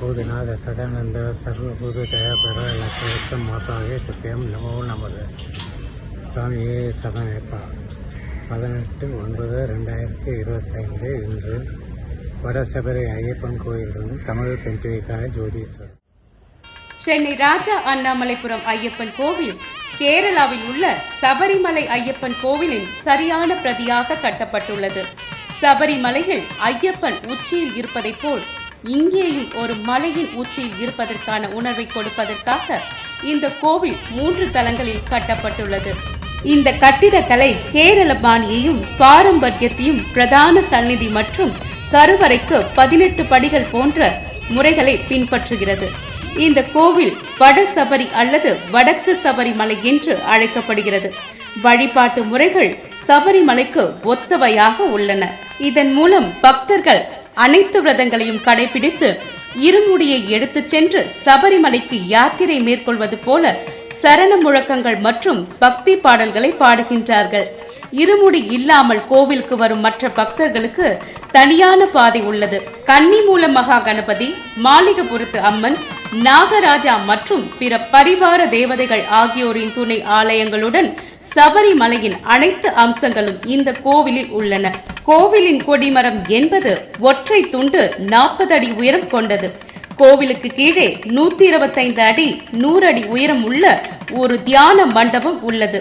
பூதநாத சதானந்த சர்வபூத தயாபர லட்சம் மாத்தாகே திட்டயம் நமோ நமது. சுவாமியே சதநேப்பா பதினெட்டு ஒன்பது ரெண்டாயிரத்தி இருபத்தைந்து இன்று வடசபரி ஐயப்பன் கோயிலிருந்து தமிழ் பெண்பிரிக்காக ஜோதீஸ்வர். சென்னை ராஜா அண்ணாமலைபுரம் ஐயப்பன் கோவில் கேரளாவில் உள்ள சபரிமலை ஐயப்பன் கோவிலின் சரியான பிரதியாக கட்டப்பட்டுள்ளது. சபரிமலையில் ஐயப்பன் உச்சியில் இருப்பதைப் போல் இங்கேயும் ஒரு மலையின் உச்சியில் இருப்பதற்கான உணர்வை கொடுப்பதற்காக இந்த கோவில் மூன்று தலங்களில் கட்டப்பட்டுள்ளது. இந்த கட்டிடக்கலை கேரள பாணியையும் பாரம்பரியத்தையும் பிரதான சந்நிதி மற்றும் கருவறைக்கு பதினெட்டு படிகள் போன்ற முறைகளை பின்பற்றுகிறது. இந்த கோவில் வட சபரி அல்லது வடக்கு சபரிமலை என்று அழைக்கப்படுகிறது. வழிபாட்டு முறைகள் சபரிமலைக்கு ஒத்தவையாக உள்ளன. இதன் மூலம் பக்தர்கள் அனைத்து விரதங்களையும் கடைபிடித்து இருமுடியை எடுத்துச் சென்று சபரிமலைக்கு யாத்திரை மேற்கொள்வது போல சரண முழக்கங்கள் மற்றும் பக்தி பாடல்களை பாடுகின்றார்கள். இருமுடி இல்லாமல் கோவிலுக்கு வரும் மற்ற பக்தர்களுக்கு தனியான பாதை உள்ளது. கன்னிமூல மகா கணபதி மாளிகபுரத்து அம்மன் நாகராஜா மற்றும் பிற பரிவார தேவதைகள் ஆகியோரின் துணை ஆலயங்களுடன் சபரிமலையின் அனைத்து அம்சங்களும் இந்த கோவிலில் உள்ளன. கோவிலின் கொடிமரம் என்பது ஒற்றை துண்டு நாற்பது அடி உயரம் கொண்டது. கோவிலுக்கு கீழே நூத்தி இருபத்தைந்து அடி நூறு அடி உயரம் உள்ள ஒரு தியான மண்டபம் உள்ளது.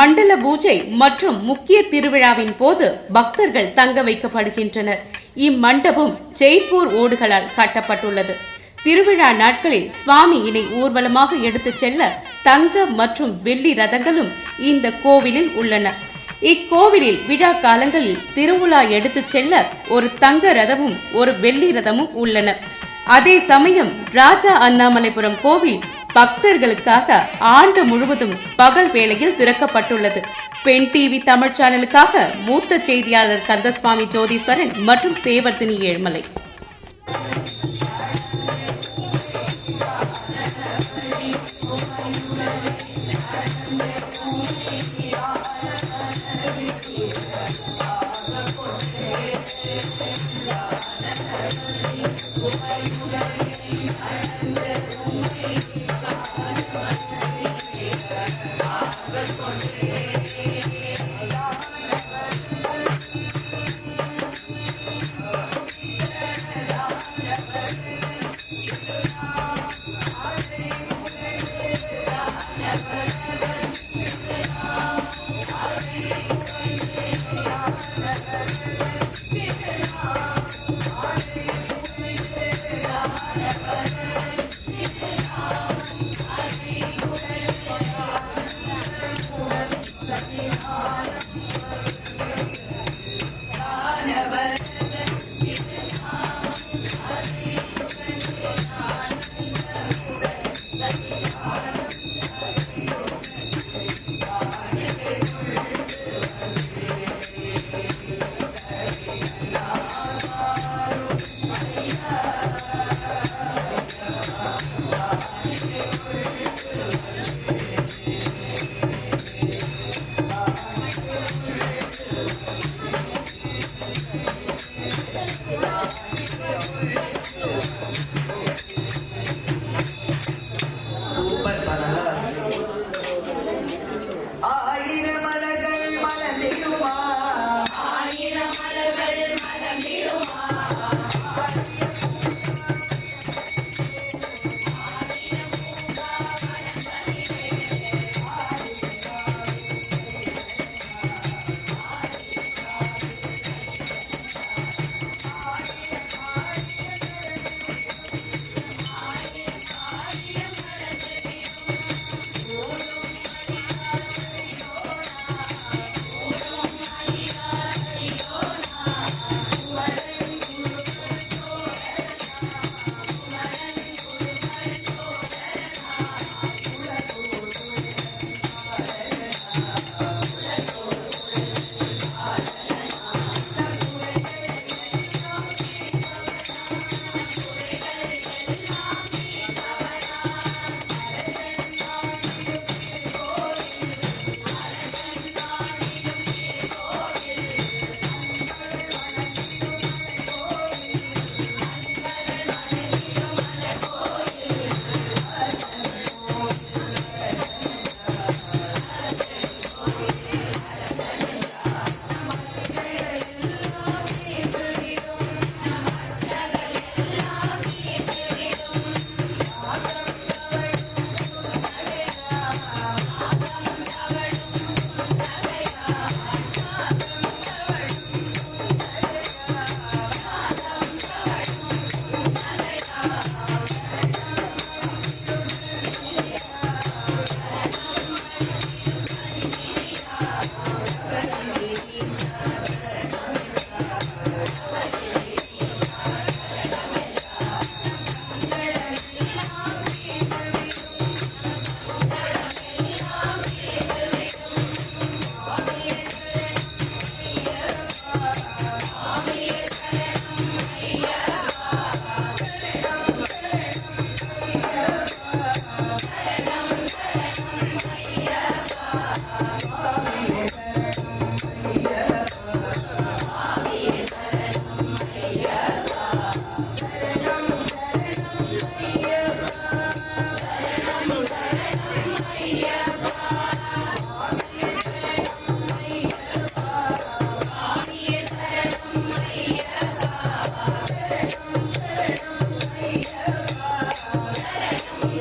மண்டல பூஜை மற்றும் முக்கிய திருவிழாவின் போது பக்தர்கள் தங்க வைக்கப்படுகின்றனர். இம்மண்டபம் ஜெய்ப்பூர் ஓடுகளால் கட்டப்பட்டுள்ளது. திருவிழா நாட்களில் சுவாமியினை ஊர்வலமாக எடுத்துச் செல்ல தங்க மற்றும் வெள்ளி ரதங்களும் இந்த கோவிலில் உள்ளன. இக்கோவிலில் விழா காலங்களில் திருவிழா எடுத்து செல்ல ஒரு தங்க ரதமும் ஒரு வெள்ளி ரதமும் உள்ளன. அதே சமயம் ராஜா அண்ணாமலைபுரம் கோவில் பக்தர்களுக்காக ஆண்டு முழுவதும் பகல் வேளையில் திறக்கப்பட்டுள்ளது. பெண் டிவி தமிழ் சேனலுக்காக மூத்த செய்தியாளர் கந்தசுவாமி ஜோதீஸ்வரன் மற்றும் சேவர்தினி ஏழ்மலை.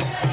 Yeah.